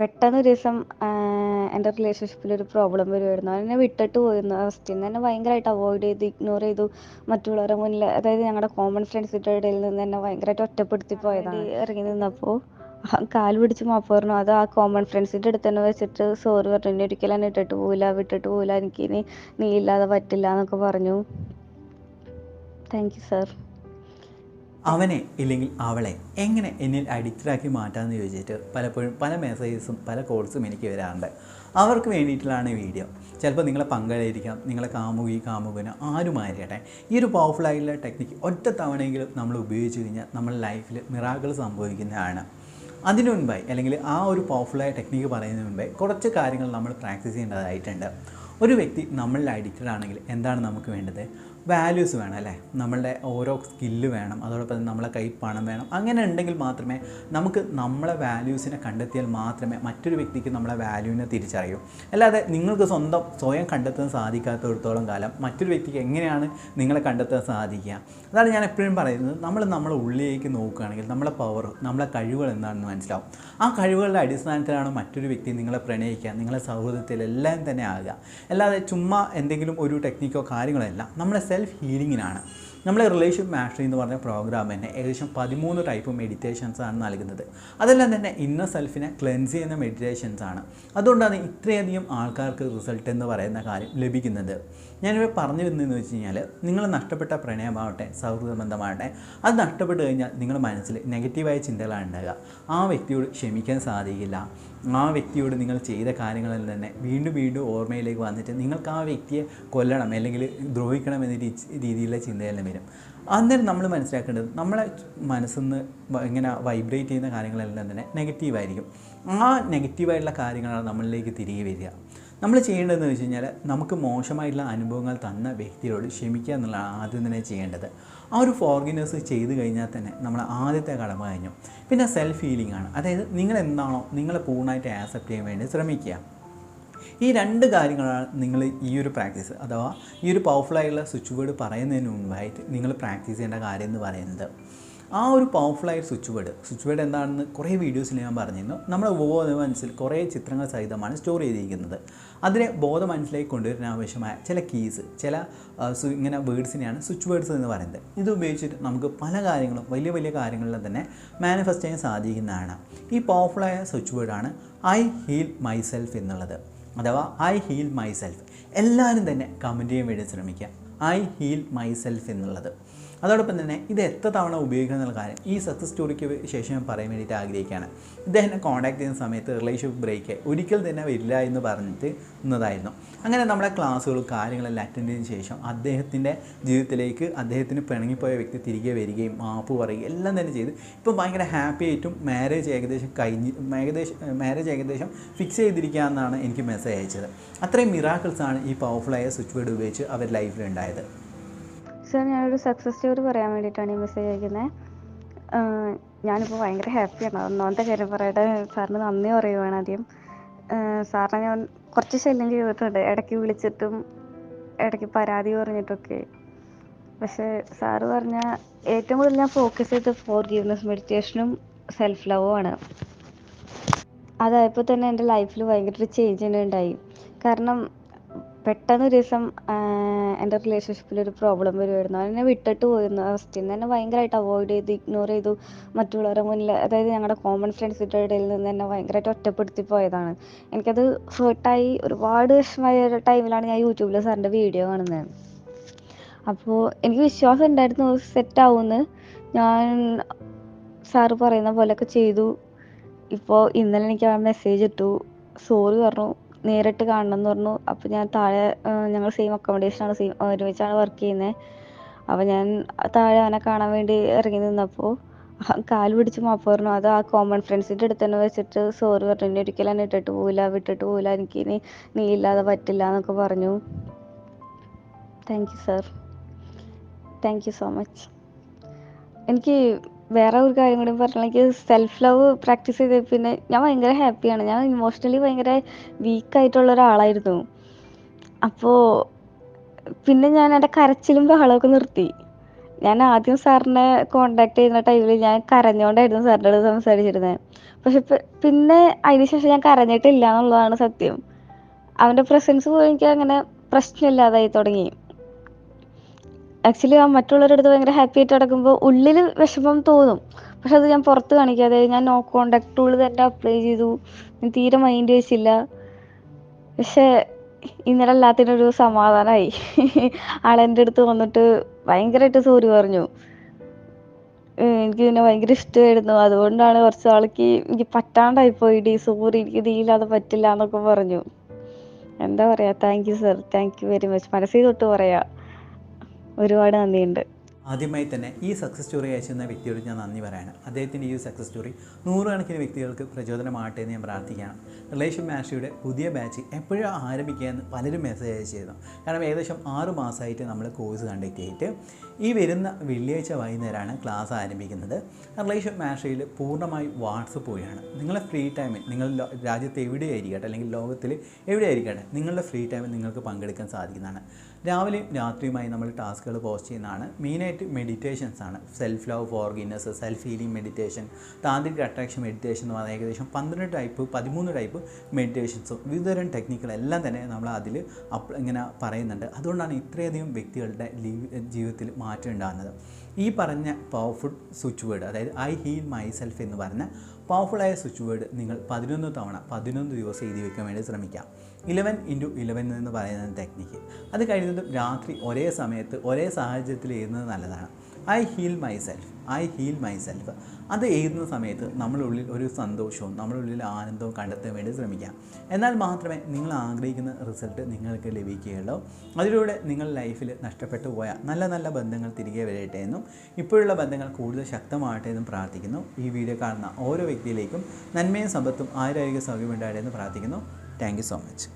പെട്ടെന്ന് ഒരു ദിവസം എന്റെ റിലേഷൻഷിപ്പിൽ ഒരു പ്രോബ്ലം വരുമായിരുന്നു എന്നെ വിട്ടിട്ട് പോയിരുന്നു. ഫസ്റ്റ് എന്നെ ഭയങ്കരമായിട്ട് അവോയ്ഡ് ചെയ്തു ഇഗ്നോർ ചെയ്തു. മറ്റുള്ളവരുടെ മുന്നിൽ അതായത് ഞങ്ങളുടെ കോമൺ ഫ്രണ്ട്സിന്റെ ഇടയിൽ നിന്ന് എന്നെ ഭയങ്കരമായിട്ട് ഒറ്റപ്പെടുത്തി പോയതാണ്. ഇറങ്ങി നിന്നപ്പോൾ കാൽ പിടിച്ച് മാപ്പ് പറഞ്ഞു. അത് ആ കോമൺ ഫ്രണ്ട്സിന്റെ അടുത്ത് തന്നെ വെച്ചിട്ട് സോറി പറഞ്ഞു. ഇനി ഒരിക്കലും എന്നെ ഇട്ടിട്ട് പോവില്ല വിട്ടിട്ട് പോവില്ല. എനിക്ക് ഇനി നീ ഇല്ലാതെ പറ്റില്ല എന്നൊക്കെ പറഞ്ഞു. താങ്ക് യു സാർ അവനെ ഇല്ലെങ്കിൽ അവളെ എങ്ങനെ എന്നിൽ അഡിക്റ്റഡാക്കി മാറ്റാമെന്ന് ചോദിച്ചിട്ട് പലപ്പോഴും പല മെസ്സേജസും പല കോൾസും എനിക്ക് വരാറുണ്ട്. അവർക്ക് വേണ്ടിയിട്ടുള്ളതാണ് ഈ വീഡിയോ ചിലപ്പോൾ നിങ്ങളെ പങ്കാളിയായിരിക്കാം നിങ്ങളെ കാമുകി കാമുകന് ആരുമായിരിക്കട്ടെ. ഈ ഒരു പവർഫുൾ ആയിട്ടുള്ള ടെക്നിക്ക് ഒറ്റ തവണയെങ്കിലും നമ്മൾ ഉപയോഗിച്ച് കഴിഞ്ഞാൽ നമ്മുടെ ലൈഫിൽ മിറാക്കൾ സംഭവിക്കുന്നതാണ്. അതിനു മുൻപായി അല്ലെങ്കിൽ ആ ഒരു പവർഫുള്ളായ ടെക്നിക്ക് പറയുന്നതിന് മുമ്പേ കുറച്ച് കാര്യങ്ങൾ നമ്മൾ പ്രാക്ടീസ് ചെയ്യേണ്ടതായിട്ടുണ്ട്. ഒരു വ്യക്തി നമ്മളിൽ അഡിക്റ്റഡ് ആണെങ്കിൽ എന്താണ് നമുക്ക് വേണ്ടത്? വാല്യൂസ് വേണം അല്ലേ? നമ്മളുടെ ഓരോ സ്കില്ല് വേണം. അതോടൊപ്പം നമ്മളെ കൈ പണം വേണം. അങ്ങനെ ഉണ്ടെങ്കിൽ മാത്രമേ നമുക്ക് നമ്മളെ വാല്യൂസിനെ കണ്ടെത്തിയാൽ മാത്രമേ മറ്റൊരു വ്യക്തിക്ക് നമ്മളെ വാല്യൂവിനെ തിരിച്ചറിയൂ. അല്ലാതെ നിങ്ങൾക്ക് സ്വന്തം സ്വയം കണ്ടെത്താൻ സാധിക്കാത്തടത്തോളം കാലം മറ്റൊരു വ്യക്തിക്ക് എങ്ങനെയാണ് നിങ്ങളെ കണ്ടെത്താൻ സാധിക്കുക? അതാണ് ഞാൻ എപ്പോഴും പറയുന്നത്. നമ്മൾ നമ്മളെ ഉള്ളിലേക്ക് നോക്കുകയാണെങ്കിൽ നമ്മളെ പവർ നമ്മളെ കഴിവുകൾ എന്താണെന്ന് മനസ്സിലാവും. ആ കഴിവുകളുടെ അടിസ്ഥാനത്തിലാണ് മറ്റൊരു വ്യക്തി നിങ്ങളെ പ്രണയിക്കുക നിങ്ങളെ സൗഹൃദത്തിൽ എല്ലാം തന്നെ ആകുക. അല്ലാതെ ചുമ്മാ എന്തെങ്കിലും ഒരു ടെക്നിക്കോ കാര്യങ്ങളോ അല്ല. നമ്മളെ സെൽഫ് ഹീലിങ്ങിനാണ് നമ്മളെ റിലേഷൻ മാസ്റ്ററി എന്ന് പറഞ്ഞ പ്രോഗ്രാം തന്നെ ഏകദേശം പതിമൂന്ന് ടൈപ്പ് മെഡിറ്റേഷൻസ് ആണ് നൽകുന്നത്. അതെല്ലാം തന്നെ ഇന്നർ സെൽഫിനെ ക്ലെൻസ് ചെയ്യുന്ന മെഡിറ്റേഷൻസ് ആണ്. അതുകൊണ്ടാണ് ഇത്രയധികം ആൾക്കാർക്ക് റിസൾട്ട് എന്ന് പറയുന്ന കാര്യം ലഭിക്കുന്നത്. ഞാനിവിടെ പറഞ്ഞു വരുന്നതെന്ന് വെച്ച് കഴിഞ്ഞാൽ നിങ്ങൾ നഷ്ടപ്പെട്ട പ്രണയമാവട്ടെ സൗഹൃദ ബന്ധമാവട്ടെ അത് നഷ്ടപ്പെട്ട് കഴിഞ്ഞാൽ നിങ്ങളുടെ മനസ്സിൽ നെഗറ്റീവായ ചിന്തകളാണ് ഉണ്ടാകുക ആ വ്യക്തിയോട് ക്ഷമിക്കാൻ സാധിക്കില്ല. ആ വ്യക്തിയോട് നിങ്ങൾ ചെയ്ത കാര്യങ്ങളിൽ തന്നെ വീണ്ടും വീണ്ടും ഓർമ്മയിലേക്ക് വന്നിട്ട് നിങ്ങൾക്ക് ആ വ്യക്തിയെ കൊല്ലണം അല്ലെങ്കിൽ ദ്രോഹിക്കണം എന്ന രീതിയിലുള്ള ചിന്തയെല്ലാം വരും. അന്നേരം നമ്മൾ മനസ്സിലാക്കേണ്ടത് നമ്മളെ മനസ്സിൽ നിന്ന് ഇങ്ങനെ വൈബ്രേറ്റ് ചെയ്യുന്ന കാര്യങ്ങളെല്ലാം തന്നെ നെഗറ്റീവായിരിക്കും ആ നെഗറ്റീവായിട്ടുള്ള കാര്യങ്ങളാണ് നമ്മളിലേക്ക് തിരികെ വരിക. നമ്മൾ ചെയ്യേണ്ടതെന്ന് വെച്ച് കഴിഞ്ഞാൽ നമുക്ക് മോശമായിട്ടുള്ള അനുഭവങ്ങൾ തന്ന വ്യക്തിയോട് ക്ഷമിക്കുക എന്നുള്ളതാണ് ആദ്യം തന്നെ ചെയ്യേണ്ടത്. ആ ഒരു ഫോർഗിനേഴ്സ് ചെയ്ത് കഴിഞ്ഞാൽ തന്നെ നമ്മൾ ആദ്യത്തെ കടമ കഴിഞ്ഞു. പിന്നെ സെൽഫ് ഫീലിംഗ് ആണ്. അതായത് നിങ്ങൾ എന്താണോ നിങ്ങളെ പൂർണമായിട്ട് ആക്സെപ്റ്റ് ചെയ്യാൻ വേണ്ടി ശ്രമിക്കുക. ഈ രണ്ട് കാര്യങ്ങളാണ് നിങ്ങൾ ഈ ഒരു പ്രാക്ടീസ് അഥവാ ഈ ഒരു പവർഫുള്ളായിട്ടുള്ള സ്വിച്ച് വേർഡ് പറയുന്നതിന് മുൻപായിട്ട് നിങ്ങൾ പ്രാക്ടീസ് ചെയ്യേണ്ട കാര്യം എന്ന് പറയുന്നത്. ആ ഒരു പവർഫുള്ളായ സ്വിച്ച് വേർഡ് സ്വിച്ച് വേർഡ് എന്താണെന്ന് കുറേ വീഡിയോസിൽ ഞാൻ പറഞ്ഞിരുന്നു. നമ്മുടെ ബോധ മനസ്സിൽ കുറേ ചിത്രങ്ങൾ സഹിതമാണ് സ്റ്റോർ ചെയ്തിരിക്കുന്നത്. അതിനെ ബോധ മനസ്സിലേക്ക് കൊണ്ടുവരാൻ ആവശ്യമായ ചില കീസ് ചില ഇങ്ങനെ വേർഡ്സിനെയാണ് സ്വിച്ച് വേർഡ്സ് എന്ന് പറയുന്നത്. ഇത് ഉപയോഗിച്ചിട്ട് നമുക്ക് പല കാര്യങ്ങളും വലിയ വലിയ കാര്യങ്ങളിലും തന്നെ മാനിഫെസ്റ്റ് ചെയ്യാൻ സാധിക്കുന്നതാണ്. ഈ പവർഫുള്ളായ സ്വിച്ച് വേർഡാണ് ഐ ഹീൽ മൈസെൽഫ് എന്നുള്ളത്. അഥവാ ഐ ഹീൽ മൈസെൽഫ് എല്ലാവരും തന്നെ കമന്റ് ചെയ്യാൻ വേണ്ടി ശ്രമിക്കുക. ഐ ഹീൽ മൈസെൽഫ് എന്നുള്ളത്. അതോടൊപ്പം തന്നെ ഇത് എത്ര തവണ ഉപയോഗിക്കുക എന്നുള്ള കാര്യം. ഈ സക്സസ് സ്റ്റോറിക്ക് ശേഷം ഞാൻ പറയാൻ വേണ്ടിയിട്ട് ആഗ്രഹിക്കുകയാണ്. ഇദ്ദേഹത്തിനെ കോൺടാക്ട് ചെയ്യുന്ന സമയത്ത് റിലേഷൻഷിപ്പ് ബ്രേക്ക് ഒരിക്കൽ തന്നെ വരില്ല എന്ന് പറഞ്ഞിട്ട് നിന്നതായിരുന്നു. അങ്ങനെ നമ്മുടെ ക്ലാസ്സുകളും കാര്യങ്ങളെല്ലാം അറ്റൻഡ് ചെയ്തതിന് ശേഷം അദ്ദേഹത്തിന്റെ ജീവിതത്തിലേക്ക് അദ്ദേഹത്തിന് പിണങ്ങിപ്പോയ വ്യക്തി തിരികെ വരികയും മാപ്പ് പറയുകയും എല്ലാം തന്നെ ചെയ്ത് ഇപ്പം ഭയങ്കര ഹാപ്പി ആയിട്ടും മാരേജ് ഏകദേശം കഴിഞ്ഞ് ഏകദേശം മാരേജ് ഏകദേശം ഫിക്സ് ചെയ്തിരിക്കുക എന്നാണ് എനിക്ക് മെസ്സേജ് അയച്ചത്. അത്രയും മിറാക്കിൾസാണ് ഈ പവർഫുള്ളായ സ്വിച്ച് ബോർഡ് ഉപയോഗിച്ച് അവർ ലൈഫിൽ ഞാൻ ഞാനൊരു സക്സസ് സ്റ്റോറി പറയാൻ വേണ്ടിയിട്ടാണ് ഈ മെസ്സേജ് അയക്കുന്നത് ഞാനിപ്പോൾ ഭയങ്കര ഹാപ്പിയാണ് ഒന്നാമത്തെ കാര്യം പറയട്ടെ സാറിന് നന്ദി പറയുവാണ് ആദ്യം. സാറിനെ ഞാൻ കുറച്ച് ശല്യം ചെയ്തിട്ടുണ്ട്. ഇടയ്ക്ക് വിളിച്ചിട്ടും ഇടയ്ക്ക് പരാതി പറഞ്ഞിട്ടൊക്കെ. പക്ഷേ സാറ് പറഞ്ഞ ഏറ്റവും കൂടുതൽ ഞാൻ ഫോക്കസ് ചെയ്ത് ഫോർഗീവ്നെസ് മെഡിറ്റേഷനും സെൽഫ് ലവും ആണ്. അതായപ്പോൾ തന്നെ എന്റെ ലൈഫിൽ ഭയങ്കര ഒരു ചേഞ്ച് തന്നെ ഉണ്ടായി. കാരണം പെട്ടെന്ന് ഒരു ദിവസം എന്റെ റിലേഷൻഷിപ്പിൽ ഒരു പ്രോബ്ലം വരുമായിരുന്നു എന്നെ വിട്ടിട്ട് പോയിരുന്നു. നിന്ന് എന്നെ ഭയങ്കരമായിട്ട് അവോയ്ഡ് ചെയ്ത് ഇഗ്നോർ ചെയ്തു. മറ്റുള്ളവരുടെ മുന്നിൽ അതായത് ഞങ്ങളുടെ കോമൺ ഫ്രണ്ട്സിന്റെ ഇടയിൽ നിന്ന് എന്നെ ഭയങ്കരമായിട്ട് ഒറ്റപ്പെടുത്തി പോയതാണ്. എനിക്കത് ഹേർട്ടായി ഒരുപാട് വിഷമമായ ഒരു ടൈമിലാണ് ഞാൻ യൂട്യൂബിൽ സാറിന്റെ വീഡിയോ കാണുന്നത് അപ്പോൾ എനിക്ക് വിശ്വാസം ഉണ്ടായിരുന്നു സെറ്റ് ആവുമെന്ന് ഞാൻ സാറ് പറയുന്ന പോലെയൊക്കെ ചെയ്തു. ഇപ്പോൾ ഇന്നലെ എനിക്ക് ആ മെസ്സേജ് ഇട്ടു. സോറി പറഞ്ഞു. നേരിട്ട് കാണണം എന്ന് പറഞ്ഞു. അപ്പോൾ ഞാൻ താഴെ ഞങ്ങൾ സെയിം അക്കോമഡേഷനാണ് സെയിം ഒരുമിച്ചാണ് വർക്ക് ചെയ്യുന്നത് അപ്പോൾ ഞാൻ താഴെ അവനെ കാണാൻ വേണ്ടി ഇറങ്ങി നിന്നപ്പോൾ കാൽ പിടിച്ച് മാപ്പ് പറഞ്ഞു. അത് ആ കോമൺ ഫ്രണ്ട്സിന്റെ അടുത്ത് തന്നെ വെച്ചിട്ട് സോറി പറഞ്ഞു. ഇനി ഒരിക്കലും എന്നെ ഇട്ടിട്ട് പോവില്ല വിട്ടിട്ട് പോവില്ല. എനിക്ക് ഇനി നീ ഇല്ലാതെ പറ്റില്ല എന്നൊക്കെ പറഞ്ഞു. Thank you sir thank you so much എനിക്ക് വേറെ ഒരു കാര്യം കൂടി പറഞ്ഞാൽ എനിക്ക് സെൽഫ് ലവ് പ്രാക്ടീസ് ചെയ്ത പിന്നെ ഞാൻ ഭയങ്കര ഹാപ്പിയാണ് ഞാൻ ഇമോഷണലി ഭയങ്കര വീക്കായിട്ടുള്ള ഒരാളായിരുന്നു. അപ്പോൾ പിന്നെ ഞാൻ എന്റെ കരച്ചിലും ബഹളമൊക്കെ നിർത്തി. ഞാൻ ആദ്യം സാറിനെ കോണ്ടാക്ട് ചെയ്യുന്ന ടൈമിൽ ഞാൻ കരഞ്ഞോണ്ടായിരുന്നു സാറിന്റെ അടുത്ത് സംസാരിച്ചിരുന്നത് പക്ഷെ പിന്നെ അതിന് ശേഷം ഞാൻ കരഞ്ഞിട്ടില്ല എന്നുള്ളതാണ് സത്യം. അവന്റെ പ്രസൻസ് പോലും എനിക്ക് അങ്ങനെ പ്രശ്നമില്ലാതായി തുടങ്ങി. ആക്ച്വലി ആ മറ്റുള്ളവരുടെ അടുത്ത് ഭയങ്കര ഹാപ്പി ആയിട്ട് നടക്കുമ്പോൾ ഉള്ളിൽ വിഷമം തോന്നും. പക്ഷെ അത് ഞാൻ പുറത്ത് കാണിക്കാതെ ഞാൻ നോ കോണ്ടാക്ട് ടൂൾ തന്നെ അപ്ലൈ ചെയ്തു. ഞാൻ തീരെ മൈൻഡ് വെച്ചില്ല. പക്ഷെ ഇന്നലെ എല്ലാത്തിനൊരു സമാധാനമായി ആളെന്റെ അടുത്ത് വന്നിട്ട് ഭയങ്കരമായിട്ട് സോറി പറഞ്ഞു. എനിക്ക് പിന്നെ ഭയങ്കര ഇഷ്ടമായിരുന്നു. അതുകൊണ്ടാണ് കുറച്ച് ആൾക്ക് എനിക്ക് പറ്റാണ്ടായി പോയി. ഡി സോറി എനിക്ക് ഇതില്ലാതെ പറ്റില്ല എന്നൊക്കെ പറഞ്ഞു. എന്താ പറയാ? Thank you sir thank you very much മനസ്സിൽ തൊട്ട് പറയാ. ഒരുപാട് നന്ദിയുണ്ട്. ആദ്യമായി തന്നെ ഈ സക്സസ് സ്റ്റോറി അയച്ചിരുന്ന വ്യക്തിയോട് ഞാൻ നന്ദി പറയാണ്. അദ്ദേഹത്തിന്റെ ഈ സക്സസ് സ്റ്റോറി നൂറുകണക്കിന് വ്യക്തികൾക്ക് പ്രചോദനമാകട്ടെ എന്ന് ഞാൻ പ്രാർത്ഥിക്കുകയാണ്. റിലേഷൻ മാഷിയുടെ പുതിയ ബാച്ച് എപ്പോഴും ആരംഭിക്കുകയെന്ന് പലരും മെസ്സേജ് അയച്ചിരുന്നു. കാരണം ഏകദേശം ആറ് മാസമായിട്ട് നമ്മൾ കോഴ്സ് കണ്ടക്ട് ചെയ്തിട്ട് ഈ വരുന്ന വെള്ളിയാഴ്ച വൈകുന്നേരമാണ് ക്ലാസ് ആരംഭിക്കുന്നത്. റിലേഷൻ മാഷയിൽ പൂർണമായി വാട്സപ്പ് വഴിയാണ്. നിങ്ങളുടെ ഫ്രീ ടൈമിൽ നിങ്ങൾ രാജ്യത്ത് എവിടെയായിരിക്കട്ടെ അല്ലെങ്കിൽ ലോകത്തിൽ എവിടെയായിരിക്കട്ടെ നിങ്ങളുടെ ഫ്രീ ടൈമിൽ നിങ്ങൾക്ക് പങ്കെടുക്കാൻ സാധിക്കുന്നതാണ്. രാവിലെയും രാത്രിയുമായി നമ്മൾ ടാസ്കുകൾ പോസ്റ്റ് ചെയ്യുന്നതാണ്. മെയിനായിട്ട് മെഡിറ്റേഷൻസ് ആണ്. Self love forgiveness self healing meditation താന്ത്രിക അട്രാക്ഷൻ മെഡിറ്റേഷൻ എന്ന് പറഞ്ഞാൽ ഏകദേശം പന്ത്രണ്ട് ടൈപ്പ് പതിമൂന്ന് ടൈപ്പ് മെഡിറ്റേഷൻസും വിവിധതരം ടെക്നിക്കുകളെല്ലാം തന്നെ നമ്മൾ അതിൽ അപ്പ് ഇങ്ങനെ പറയുന്നുണ്ട്. അതുകൊണ്ടാണ് ഇത്രയധികം വ്യക്തികളുടെ ജീവിതത്തിൽ മാറ്റം ഉണ്ടാകുന്നത്. ഈ പറഞ്ഞ പവർഫുൾ സ്വിച്ച് വേർഡ് അതായത് ഐ ഹീൽ മൈ സെൽഫ് എന്ന് പറഞ്ഞ പവർഫുള്ളായ സ്വിച്ച് വേർഡ് നിങ്ങൾ പതിനൊന്ന് തവണ പതിനൊന്ന് ദിവസം എഴുതി വയ്ക്കാൻ വേണ്ടി ശ്രമിക്കാം. ഇലവൻ ഇന്റു ഇലവൻ എന്ന് പറയുന്ന ടെക്നിക്ക് അത് കഴിയുന്നതും രാത്രി ഒരേ സമയത്ത് ഒരേ സാഹചര്യത്തിൽ എഴുതുന്നത് നല്ലതാണ്. I heal myself I heal myself അത് എഴുതുന്ന സമയത്ത് നമ്മളുള്ളിൽ ഒരു സന്തോഷവും നമ്മളുള്ളിൽ ആനന്ദവും കണ്ടെത്താൻ വേണ്ടി ശ്രമിക്കാം. എന്നാൽ മാത്രമേ നിങ്ങൾ ആഗ്രഹിക്കുന്ന റിസൾട്ട് നിങ്ങൾക്ക് ലഭിക്കുകയുള്ളൂ. അതിലൂടെ നിങ്ങൾ ലൈഫിൽ നഷ്ടപ്പെട്ടു പോയ നല്ല നല്ല ബന്ധങ്ങൾ തിരികെ വരട്ടെ എന്നും ഇപ്പോഴുള്ള ബന്ധങ്ങൾ കൂടുതൽ ശക്തമാകട്ടെ എന്നും പ്രാർത്ഥിക്കുന്നു. ഈ വീഡിയോ കാണുന്ന ഓരോ വ്യക്തിയിലേക്കും നന്മയും സമ്പത്തും ആരോഗ്യ സൗകര്യം ഉണ്ടാകട്ടെ എന്ന് പ്രാർത്ഥിക്കുന്നു. Thank so much